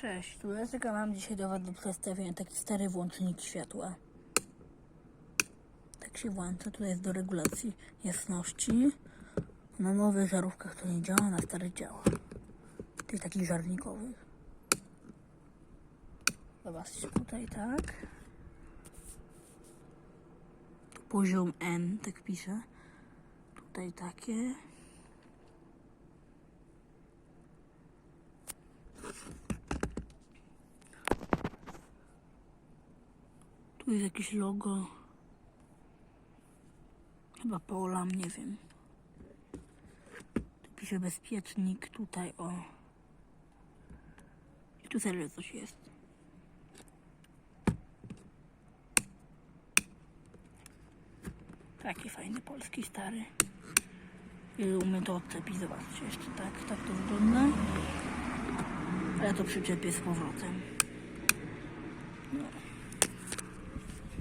Cześć, tu Jessica. Mam dzisiaj do Was do przedstawienia taki stary włącznik światła. Tak się włącza. Tutaj jest do regulacji jasności. Na nowych żarówkach to nie działa, na starych działa. Tych takich żarnikowych. Zobaczcie tutaj, tak. Tu poziom N, tak pisze. Tutaj takie. Tu jest jakieś logo. Chyba Polam, nie wiem. Tu pisze bezpiecznik, tutaj o. I tu serio coś jest. Taki fajny polski stary. Umiem to odczepić, zobaczcie jeszcze tak, tak to wygląda. A ja to przyczepię z powrotem. No.